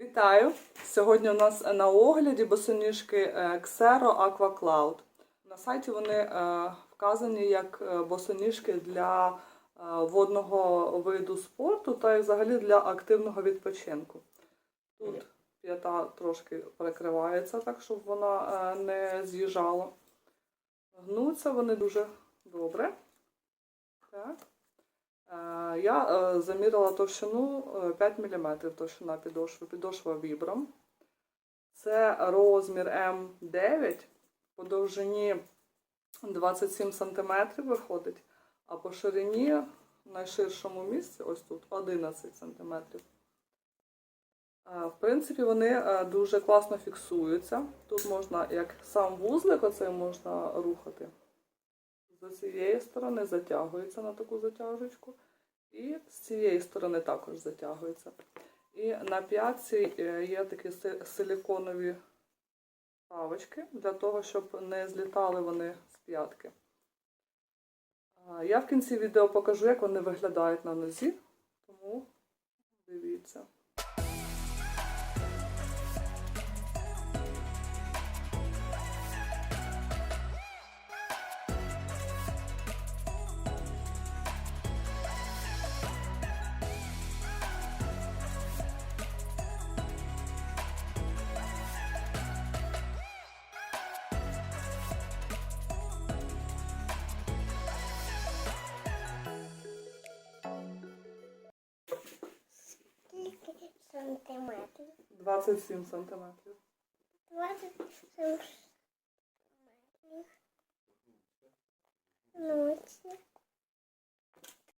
Вітаю! Сьогодні у нас на огляді босоніжки е, Xero Aqua Cloud. На сайті вони е, вказані як е, босоніжки для водного виду спорту та й взагалі для активного відпочинку. Тут п'ята трошки перекривається так, щоб вона не з'їжджала. Гнуться вони дуже добре. Так. Е, Я е, заміряла товщину е, 5 мм товщина підошви, підошва вібром. Це розмір М9 по довжині 27 см виходить, а по ширині в найширшому місці, ось тут 11 см. В принципі, вони е, дуже класно фіксуються. Тут можна, як сам вузлик, оцей можна рухати. З цієї сторони затягується на таку затяжечку. І з цієї сторони також затягується. І на п'ятці е, є такі си- силіконові павочки для того, щоб не злітали вони з п'ятки. Я в кінці відео покажу, як вони виглядають на нозі, тому дивіться. Сантиметрів? 27 сантиметрів. 27 сантиметрів. Ночі.